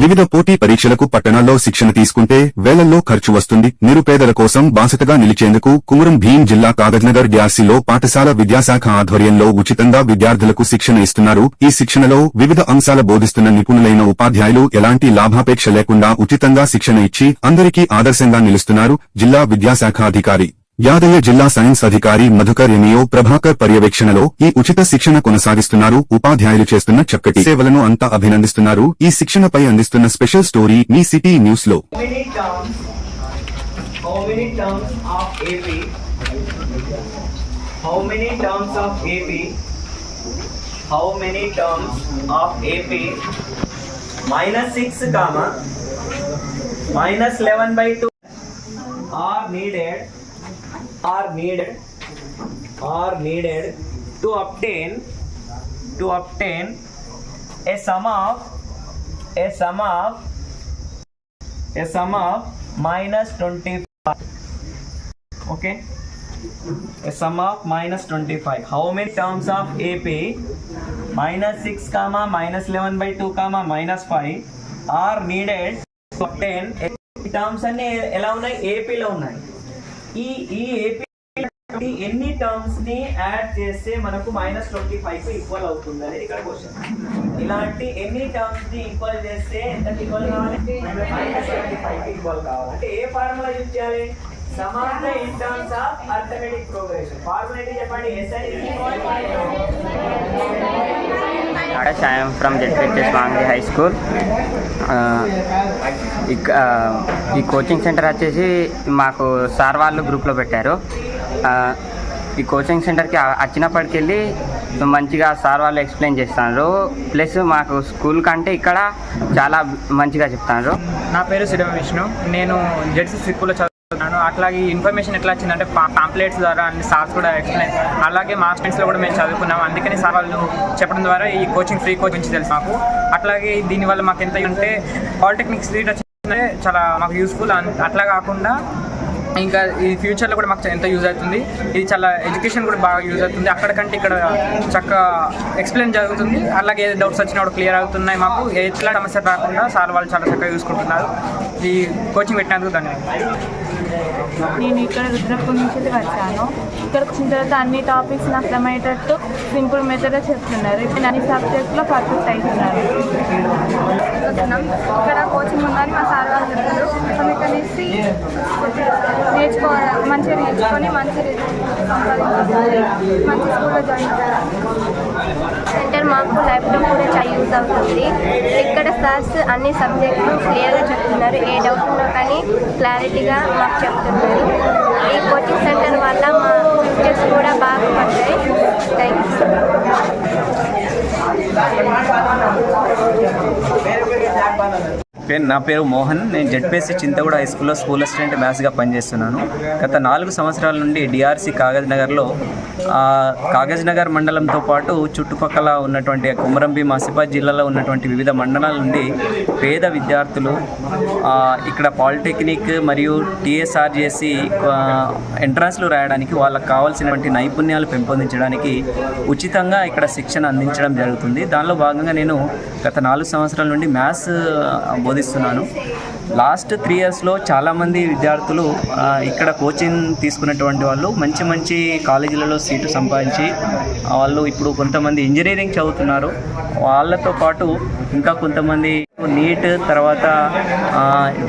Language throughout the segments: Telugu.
వివిధ పోటీ పరీక్షలకు పట్టణాల్లో శిక్షణ తీసుకుంటే వేలల్లో ఖర్చు వస్తుంది. నిరుపేదల కోసం బాసటగా నిలిచేందుకు కుమురం భీం జిల్లా కాగజ్నగర్ డ్యాసీలో పాఠశాల విద్యాశాఖ ఆధ్వర్యంలో ఉచితంగా విద్యార్థులకు శిక్షణ ఇస్తున్నారు. ఈ శిక్షణలో వివిధ అంశాల బోధిస్తున్న నిపుణులైన ఉపాధ్యాయులు ఎలాంటి లాభాపేక్ష లేకుండా ఉచితంగా శిక్షణ ఇచ్చి అందరికీ ఆదర్శంగా నిలుస్తున్నారు. జిల్లా విద్యాశాఖ అధికారి యాదయ్య జిల్లా సైన్స్ అధికారి మధుకర్ ఎంఈఓ ప్రభాకర్ పర్యవేక్షణలో ఈ ఉచిత శిక్షణ కొనసాగిస్తున్నారు ఉపాధ్యాయులు చేస్తున్న చక్కటి సేవలను అంతా అభినందిస్తున్నారు ఈ శిక్షణపై అందిస్తున్న స్పెషల్ స్టోరీ మీ సిటీ న్యూస్లో How many terms? Of AP? How many terms of AP? Minus comma minus eleven by are needed are needed are needed to obtain to obtain a sum of a sum of a sum of minus 25 okay a sum of minus 25 how many terms of ap minus 6 comma minus 11 by 2 comma minus 5 are needed to obtain terms అన్ని ఎలా ఉన్నాయి ఏపీలో ఉన్నాయి ఈ ఈ ఏపీ ఎన్ని టర్మ్స్ని యాడ్ చేస్తే మనకు మైనస్ ట్వంటీ ఫైవ్ ఈక్వల్ అవుతుంది? అనేది ఇక్కడ క్వశ్చన్ ఇలాంటి ఎన్ని టర్మ్స్ని ఈక్వల్ చేస్తే ఎంత ఈక్వల్ కావాలి? మైనస్ ట్వంటీ ఫైవ్కి ఈక్వల్ కావాలి. అంటే ఏ ఫార్ములా యూజ్ చేయాలి? సమాన in terms of arithmetic progression formula ఏంటి చెప్పండి? SI Nadesh I'm from ZPHS Vangli high school. ఈ కోచింగ్ సెంటర్ వచ్చేసి మాకు సార్ వాళ్ళు గ్రూప్లో పెట్టారు. ఈ కోచింగ్ సెంటర్కి వచ్చినప్పటికెళ్ళి మంచిగా సార్ వాళ్ళు ఎక్స్ప్లెయిన్ చేస్తున్నారు ప్లస్ మాకు స్కూల్ కంటే ఇక్కడ చాలా మంచిగా చెప్తున్నారు నా పేరు సిడమ విష్ణు. నేను జెడ్సీ స్కూల్లో అట్లాగే ఇన్ఫర్మేషన్ ఎట్లా వచ్చిందంటే పాంప్లెట్స్ ద్వారా అన్ని సార్స్ కూడా ఎక్స్ప్లెయిన్ అలాగే మా ఫ్రెండ్స్లో కూడా మేము చదువుకున్నాం. అందుకని సార్ వాళ్ళు చెప్పడం ద్వారా ఈ కోచింగ్ ఫ్రీ కోచింగ్ తెలుసు మాకు. అట్లాగే దీనివల్ల మాకు ఎంత అంటే పాలిటెక్నిక్ సీట్ వచ్చిందంటే చాలా మాకు యూస్ఫుల్ అట్లా కాకుండా ఇంకా ఈ ఫ్యూచర్లో కూడా మాకు ఎంత యూజ్ అవుతుంది ఇది చాలా ఎడ్యుకేషన్ కూడా బాగా యూజ్ అవుతుంది. అక్కడికంటే ఇక్కడ చక్కగా ఎక్స్ప్లెయిన్ జరుగుతుంది. అలాగే ఏ డౌట్స్ వచ్చినా కూడా క్లియర్ అవుతున్నాయి మాకు. ఎట్లా సమస్య రాకుండా సార్ వాళ్ళు చాలా చక్కగా చూసుకుంటున్నారు ఈ కోచింగ్ పెట్టినందుకు ధన్యవాదాలు. నేను ఇక్కడ రుద్రపూర్ నుంచి వచ్చాను. ఇక్కడ వచ్చిన తర్వాత అన్ని టాపిక్స్ నాకు అర్థమయ్యేటట్టు సింపుల్ మెథడ్లో చెప్తున్నారు. ఇప్పుడు అన్ని సబ్జెక్ట్లో పర్ఫెక్ట్ అవుతున్నారు ఇక్కడ కోచింగ్ ఉందని మా సార్ వాళ్ళు చెప్పారు. నేర్చుకోవాలి మంచిగా నేర్చుకొని మంచి మంచి స్కూల్లో జాయిన్ సెంటర్ మాకు ల్యాప్టాప్ కూడా చాలా యూజ్ అవుతుంది. ఇక్కడ సార్స్ అన్ని సబ్జెక్టులు క్లియర్గా చెప్తున్నారు. ఏ డౌట్ ఉన్నా కానీ క్లారిటీగా మాకు చెప్తున్నారు. ఈ కోచింగ్ సెంటర్ వల్ల మా ఫ్యూచర్స్ కూడా బాగుపడతాయి థ్యాంక్ యూ పేరు నా పేరు మోహన్. నేను జడ్పీఎస్సీ చింతగూడ హై స్కూల్లో స్కూల్ అసిస్టెంట్ మ్యాథ్స్గా పనిచేస్తున్నాను. గత నాలుగు సంవత్సరాల నుండి డిఆర్సీ కాగజ్ నగర్లో కాగజ్ నగర్ మండలంతో పాటు చుట్టుపక్కల ఉన్నటువంటి కుమరంబి ఆసిఫాబాద్ జిల్లాలో ఉన్నటువంటి వివిధ మండలాల నుండి పేద విద్యార్థులు ఇక్కడ పాలిటెక్నిక్ మరియు టీఎస్ఆర్జేసి ఎంట్రన్స్లు రాయడానికి వాళ్ళకి కావాల్సినటువంటి నైపుణ్యాలు పెంపొందించడానికి ఉచితంగా ఇక్కడ శిక్షణ అందించడం జరుగుతుంది. దానిలో భాగంగా నేను గత నాలుగు సంవత్సరాల నుండి మ్యాథ్స్ బోధి బోధిస్తున్నాను లాస్ట్ త్రీ ఇయర్స్లో చాలామంది విద్యార్థులు ఇక్కడ కోచింగ్ తీసుకున్నటువంటి వాళ్ళు మంచి మంచి కాలేజీలలో సీటు సంపాదించి వాళ్ళు ఇప్పుడు కొంతమంది ఇంజనీరింగ్ చదువుతున్నారు. వాళ్ళతో పాటు ఇంకా కొంతమంది నీట్ తర్వాత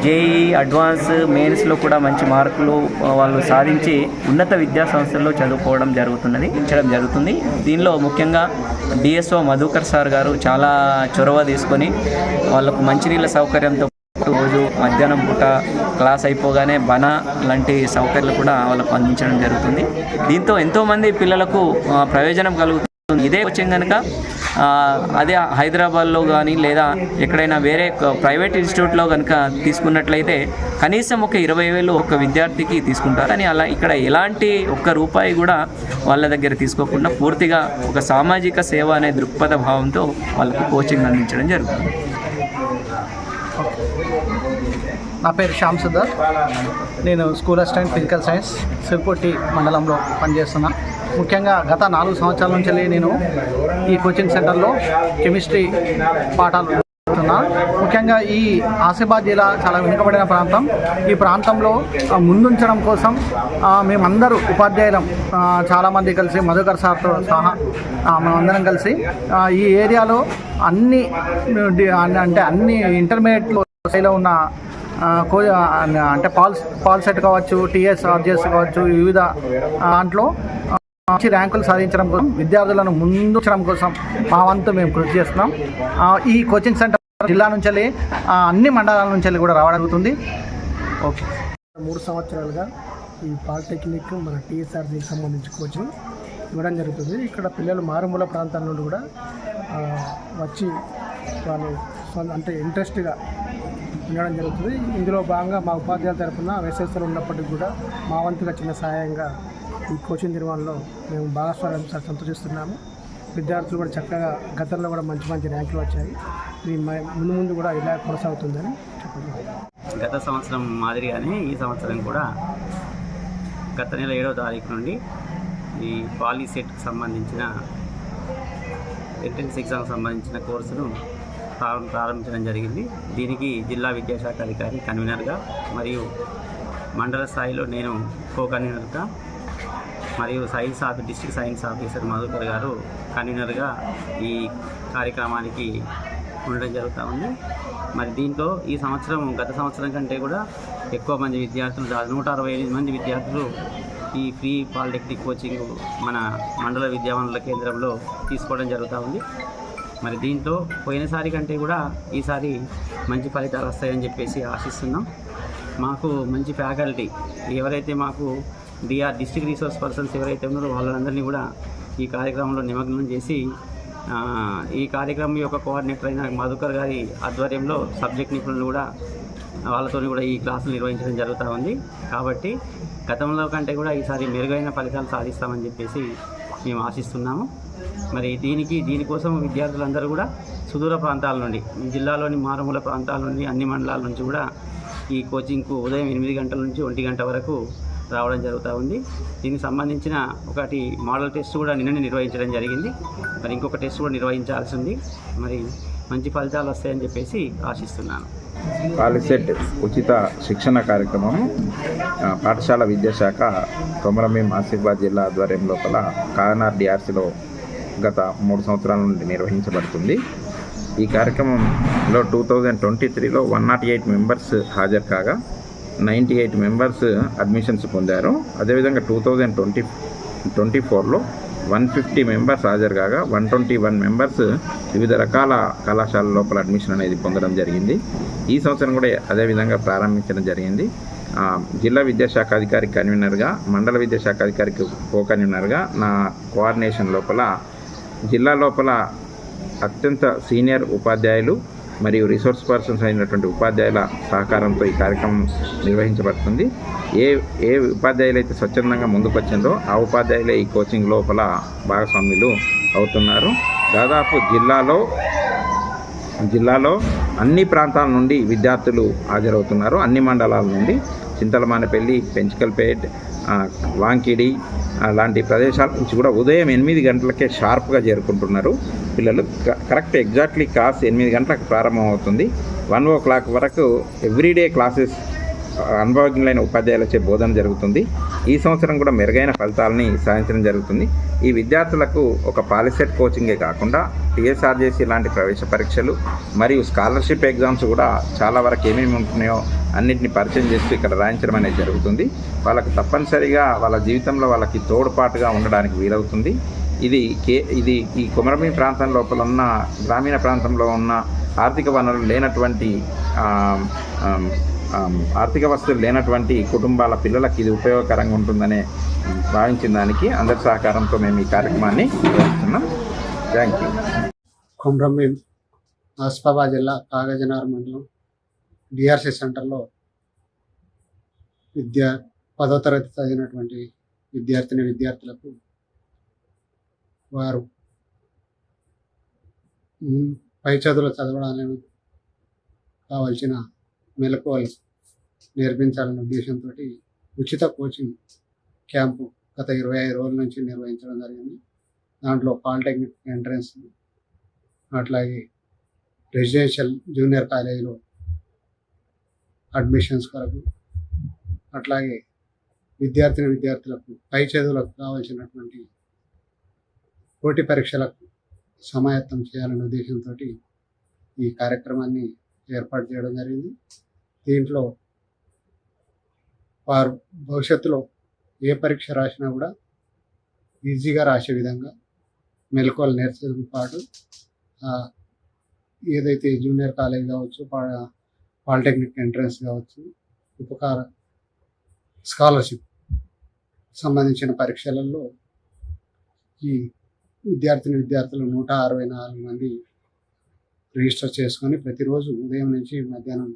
జేఈ అడ్వాన్స్ మెయిన్స్లో కూడా మంచి మార్కులు వాళ్ళు సాధించి ఉన్నత విద్యా సంస్థల్లో చదువుకోవడం జరుగుతున్నది ఉంచడం జరుగుతుంది. దీనిలో ముఖ్యంగా డిఎస్ఓ మధుకర్ సార్ గారు చాలా చొరవ తీసుకొని వాళ్ళకు మంచినీళ్ళ సౌకర్యంతో రోజు మధ్యాహ్నం పూట క్లాస్ అయిపోగానే బన లాంటి సౌకర్యాలు కూడా వాళ్ళకు అందించడం జరుగుతుంది. దీంతో ఎంతోమంది పిల్లలకు ప్రయోజనం కలుగుతుంది. ఇదే కోచింగ్ కనుక అదే హైదరాబాద్లో కానీ లేదా ఎక్కడైనా వేరే ప్రైవేట్ ఇన్స్టిట్యూట్లో కనుక తీసుకున్నట్లయితే కనీసం ఒక ఇరవై వేలు ఒక విద్యార్థికి తీసుకుంటారు. కానీ అలా ఇక్కడ ఎలాంటి ఒక్క రూపాయి కూడా వాళ్ళ దగ్గర తీసుకోకుండా పూర్తిగా ఒక సామాజిక సేవ అనే దృక్పథ భావంతో వాళ్ళకు కోచింగ్ అందించడం జరుగుతుంది. నా పేరు శ్యామ్ సుధర్. నేను school assistant physical science Siripotti మండలంలో పనిచేస్తున్నా. ముఖ్యంగా గత నాలుగు సంవత్సరాల నుంచి నేను ఈ కోచింగ్ సెంటర్లో కెమిస్ట్రీ పాఠాలు ముఖ్యంగా ఈ ఆసిఫాబాద్ జిల్లా చాలా వెనుకబడిన ప్రాంతం. ఈ ప్రాంతంలో ముందుంచడం కోసం మేమందరూ ఉపాధ్యాయులం చాలామంది కలిసి మధుకర్ సార్తో సహా ఆ, మేమందరం కలిసి ఈ ఏరియాలో అన్ని అంటే అన్ని ఇంటర్మీడియట్ స్థాయిలో ఉన్న అంటే పాల్ పాల్ సెట్ కావచ్చు టీఎస్ ఆర్జిఎస్ కావచ్చు వివిధ దాంట్లో మంచి ర్యాంకులు సాధించడం కోసం విద్యార్థులను ముందుంచడం కోసం మా వంతు మేము కృషి చేస్తున్నాం. ఈ కోచింగ్ సెంటర్ జిల్లా నుంచి వెళ్ళి, అన్ని మండలాల నుంచి వెళ్ళి కూడా రావడం జరుగుతుంది. ఓకే. మూడు సంవత్సరాలుగా ఈ పాలిటెక్నిక్ మన టీఎస్ఆర్జీకి సంబంధించి కోచింగ్ ఇవ్వడం జరుగుతుంది. ఇక్కడ పిల్లలు మారుమూల ప్రాంతాల నుండి కూడా వచ్చి వాళ్ళు అంటే ఇంట్రెస్ట్గా ఉండడం జరుగుతుంది. ఇందులో భాగంగా మా ఉపాధ్యాయుల తరఫున వేసేస్తారు ఉన్నప్పటికీ కూడా మా వంతుగా చిన్న సహాయంగా ఈ కోచింగ్ నిర్వహణలో మేము భాగస్వామ్యం సార్ సంతోషిస్తున్నాము. విద్యార్థులు కూడా చక్కగా గతంలో కూడా మంచి మంచి ర్యాంకులు వచ్చాయి. ఇది ముందు ముందు కూడా ఇలా కొనసాగుతుందని చెప్పండి గత సంవత్సరం మాదిరిగానే ఈ సంవత్సరం కూడా గత నెల ఏడవ తారీఖు నుండి ఈ పాలీసెట్కి సంబంధించిన ఎంట్రన్స్ ఎగ్జామ్కి సంబంధించిన కోర్సును ప్రారంభించడం జరిగింది. దీనికి జిల్లా విద్యాశాఖ అధికారి కన్వీనర్గా మరియు మండల స్థాయిలో నేను కో కన్వీనర్గా మరియు science ఆఫీ district science officer Madhukar garu కన్వీనర్గా ఈ కార్యక్రమానికి ఉండడం జరుగుతూ ఉంది. మరి దీంట్లో ఈ సంవత్సరం గత సంవత్సరం కంటే కూడా ఎక్కువ మంది విద్యార్థులు దాదాపు నూట అరవై ఎనిమిది మంది విద్యార్థులు ఈ ఫ్రీ పాలిటెక్నిక్ కోచింగ్ మన మండల విద్యావనరుల కేంద్రంలో తీసుకోవడం జరుగుతూ ఉంది. మరి దీంతో పోయినసారి కంటే కూడా ఈసారి మంచి ఫలితాలు వస్తాయని చెప్పేసి ఆశిస్తున్నాం. మాకు మంచి ఫ్యాకల్టీ ఎవరైతే మాకు డిఆర్ డిస్ట్రిక్ట్ రీసోర్స్ పర్సన్స్ ఎవరైతే ఉన్నారో వాళ్ళందరినీ కూడా ఈ కార్యక్రమంలో నిమగ్నం చేసి ఈ కార్యక్రమం యొక్క కోఆర్డినేటర్ అయిన మధుకర్ గారి ఆధ్వర్యంలో సబ్జెక్ట్ నిపుణులు కూడా వాళ్ళతో కూడా ఈ క్లాసులు నిర్వహించడం జరుగుతూ ఉంది. కాబట్టి గతంలో కంటే కూడా ఈసారి మెరుగైన ఫలితాలు సాధిస్తామని చెప్పేసి మేము ఆశిస్తున్నాము. మరి దీనికి దీనికోసం విద్యార్థులందరూ కూడా సుదూర ప్రాంతాల నుండి జిల్లాలోని మారుమూల ప్రాంతాల నుండి అన్ని మండలాల నుంచి కూడా ఈ కోచింగ్కు ఉదయం ఎనిమిది గంటల నుంచి ఒంటి గంట వరకు రావడం జరుగుతూ ఉంది. దీనికి సంబంధించిన ఒకటి మోడల్ టెస్ట్ కూడా నిన్ననే నిర్వహించడం జరిగింది. మరి ఇంకొక టెస్ట్ కూడా నిర్వహించాల్సి ఉంది. మరి మంచి ఫలితాలు వస్తాయని చెప్పేసి ఆశిస్తున్నాను. కాలిసెట్ ఉచిత శిక్షణ కార్యక్రమం పాఠశాల విద్యాశాఖ కొమరమీం ఆసిఫాబాద్ జిల్లా ఆధ్వర్యం లోపల కానార్ డిఆర్సీలో గత మూడు సంవత్సరాల నుండి నిర్వహించబడుతుంది. ఈ కార్యక్రమంలో టూ థౌజండ్ ట్వంటీ త్రీలో వన్ నాట్ ఎయిట్ మెంబర్స్ హాజరు కాగా నైంటీ ఎయిట్ మెంబర్స్ అడ్మిషన్స్ పొందారు. అదేవిధంగా టూ థౌజండ్ ట్వంటీ ట్వంటీ ఫోర్లో వన్ ఫిఫ్టీ మెంబర్స్ హాజరు కాగా వన్ ట్వంటీ వన్ మెంబర్స్ వివిధ రకాల కళాశాల లోపల అడ్మిషన్ అనేది పొందడం జరిగింది. ఈ సంవత్సరం కూడా అదేవిధంగా ప్రారంభించడం జరిగింది. జిల్లా విద్యాశాఖ అధికారి కన్వీనర్గా మండల విద్యాశాఖ అధికారికి కో కన్వీనర్గా నా కోఆర్డినేషన్ లోపల జిల్లా లోపల అత్యంత సీనియర్ ఉపాధ్యాయులు మరియు రిసోర్స్ పర్సన్స్ అయినటువంటి ఉపాధ్యాయుల సహకారంతో ఈ కార్యక్రమం నిర్వహించబడుతుంది. ఏ ఏ ఉపాధ్యాయులు అయితే స్వచ్ఛందంగా ముందుకు వచ్చిందో ఆ ఉపాధ్యాయులే ఈ కోచింగ్ లోపల భాగస్వాములు అవుతున్నారు. దాదాపు జిల్లాలో జిల్లాలో అన్ని ప్రాంతాల నుండి విద్యార్థులు హాజరవుతున్నారు. అన్ని మండలాల నుండి చింతలమానపల్లి పెంచికల్పేట్ వాంకిడి అలాంటి లాంటి ప్రదేశాల నుంచి కూడా ఉదయం ఎనిమిది గంటలకే షార్ప్గా చేరుకుంటున్నారు. పిల్లలు క- కరెక్ట్ ఎగ్జాక్ట్లీ క్లాస్ ఎనిమిది గంటలకు ప్రారంభమవుతుంది. వన్ ఓ క్లాక్ వరకు ఎవ్రీడే క్లాసెస్ అనుభవజ్ఞులైన ఉపాధ్యాయులచే బోధన జరుగుతుంది. ఈ సంవత్సరం కూడా మెరుగైన ఫలితాలని సాధించడం జరుగుతుంది. ఈ విద్యార్థులకు ఒక పాలిసెట్ కోచింగే కాకుండా టీఎస్ఆర్జేసీ లాంటి ప్రవేశ పరీక్షలు మరియు స్కాలర్షిప్ ఎగ్జామ్స్ కూడా చాలా వరకు ఏమేమి ఉంటున్నాయో అన్నింటిని పరిచయం చేస్తూ ఇక్కడ రాయించడం అనేది జరుగుతుంది. వాళ్ళకు తప్పనిసరిగా వాళ్ళ జీవితంలో వాళ్ళకి తోడ్పాటుగా ఉండడానికి వీలవుతుంది. ఇది కే ఇది ఈ కుమరమి ప్రాంతం లోపల ఉన్న గ్రామీణ ప్రాంతంలో ఉన్న ఆర్థిక వనరులు లేనటువంటి ఆర్థిక వస్తువులు లేనటువంటి కుటుంబాల పిల్లలకి ఇది ఉపయోగకరంగా ఉంటుందనే భావించిన దానికి అందరి సహకారంతో మేము ఈ కార్యక్రమాన్ని చేస్తున్నాం థ్యాంక్ యూ కొమ్రంభీం ఆసిఫాబాద్ జిల్లా కాగజనగర్ మండలం డిఆర్సి సెంటర్లో విద్యా పదో తరగతి చదివినటువంటి విద్యార్థిని విద్యార్థులకు వారు పై చదువులు చదవడానికి కావలసిన మెలకువలు నేర్పించాలనే ఉద్దేశంతో ఉచిత కోచింగ్ క్యాంపు గత ఇరవై ఐదు రోజుల నుంచి నిర్వహించడం జరిగింది. దాంట్లో పాలిటెక్నిక్ ఎంట్రన్స్ అట్లాగే రెసిడెన్షియల్ జూనియర్ కాలేజీలో అడ్మిషన్స్ కొరకు అట్లాగే విద్యార్థిని విద్యార్థులకు పై చదువులకు కావాల్సినటువంటి పోటీ పరీక్షలకు సమాయత్తం చేయాలనే ఉద్దేశంతో ఈ కార్యక్రమాన్ని ఏర్పాటు చేయడం జరిగింది. దీంట్లో వారు భవిష్యత్తులో ఏ పరీక్ష రాసినా కూడా ఈజీగా రాసే విధంగా మెలకువలు నేర్చడంతో పాటు ఏదైతే జూనియర్ కాలేజ్ కావచ్చు పాలిటెక్నిక్ ఎంట్రన్స్ కావచ్చు ఉపకార స్కాలర్షిప్ సంబంధించిన పరీక్షలలో ఈ విద్యార్థిని విద్యార్థులు నూట అరవై నాలుగు మంది రిజిస్టర్ చేసుకొని ప్రతిరోజు ఉదయం నుంచి మధ్యాహ్నం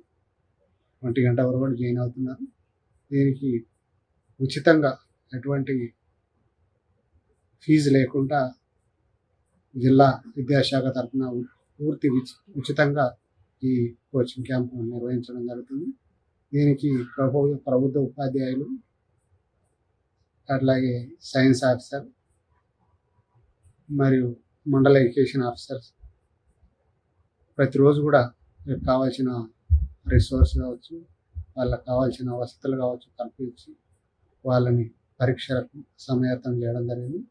ఒంటి గంట వరకు కూడా జాయిన్ అవుతున్నారు. దీనికి ఉచితంగా ఎటువంటి ఫీజు లేకుండా జిల్లా విద్యాశాఖ తరఫున పూర్తి ఉచితంగా ఈ కోచింగ్ క్యాంప్ నిర్వహించడం జరుగుతుంది. దీనికి ప్రభు ప్రభుత్వ ఉపాధ్యాయులు అట్లాగే సైన్స్ ఆఫీసర్ మరియు మండల ఎడ్యుకేషన్ ఆఫీసర్స్ ప్రతిరోజు కూడా కావాల్సిన రిసోర్స్ కావచ్చు వాళ్ళకి కావాల్సిన వసతులు కావచ్చు కల్పించి వాళ్ళని పరీక్షలకు సమయతం చేయడం జరిగింది.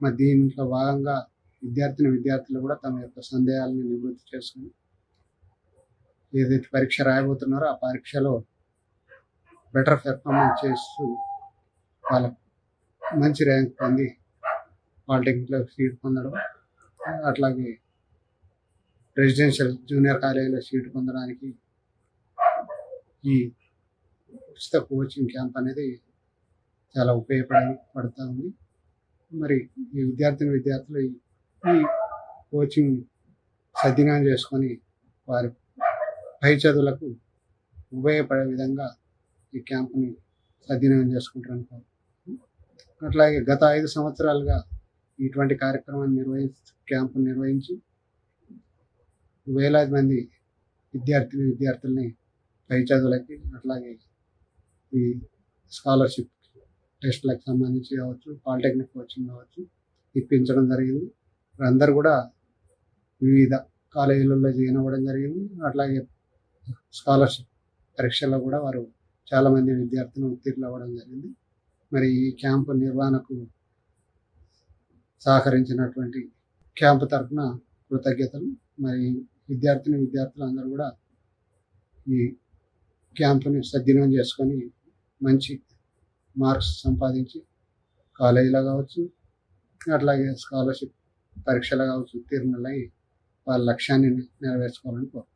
మరి దీంట్లో భాగంగా విద్యార్థిని విద్యార్థులు కూడా తమ యొక్క సందేహాలను నివృత్తి చేసుకుని ఏదైతే పరీక్ష రాయబోతున్నారో ఆ పరీక్షలో బెటర్ పెర్ఫార్మెన్స్ చేస్తూ వాళ్ళ మంచి ర్యాంక్ పొంది పాలిటెక్నిక్లో సీట్ పొందడం అట్లాగే రెసిడెన్షియల్ జూనియర్ కాలేజీలో సీటు పొందడానికి ఈ ఉచిత కోచింగ్ క్యాంప్ అనేది చాలా ఉపయోగపడ ఉంది. మరి ఈ విద్యార్థిని విద్యార్థులు ఈ కోచింగ్ సద్వినియోగం చేసుకొని వారి పై చదువులకు ఉపయోగపడే విధంగా ఈ క్యాంపుని సద్వినియోగం చేసుకుంటారు అట్లాగే గత ఐదు సంవత్సరాలుగా ఇటువంటి కార్యక్రమాన్ని నిర్వహించి క్యాంపును నిర్వహించి వేలాది మంది విద్యార్థిని విద్యార్థుల్ని పై చదువులకి అట్లాగే ఈ స్కాలర్షిప్ టెస్ట్లకు సంబంధించి కావచ్చు పాలిటెక్నిక్ కోచింగ్ కావచ్చు ఇప్పించడం జరిగింది. అందరూ కూడా వివిధ కాలేజీలలో జాయిన్ అవ్వడం జరిగింది. అట్లాగే స్కాలర్షిప్ పరీక్షల్లో కూడా వారు చాలామంది విద్యార్థులు ఉత్తీర్ణులు అవ్వడం జరిగింది. మరి ఈ క్యాంపు నిర్వహణకు సహకరించినటువంటి క్యాంపు తరఫున కృతజ్ఞతలు. మరి విద్యార్థిని విద్యార్థులు అందరూ కూడా ఈ క్యాంపుని సద్వినియోగం చేసుకొని మంచి మార్క్స్ సంపాదించి కాలేజీలో కావచ్చు అట్లాగే స్కాలర్షిప్ పరీక్షలు కావచ్చు ఉత్తీర్ణులై వాళ్ళ లక్ష్యాన్ని నెరవేర్చుకోవాలని కోరుకుంటున్నాను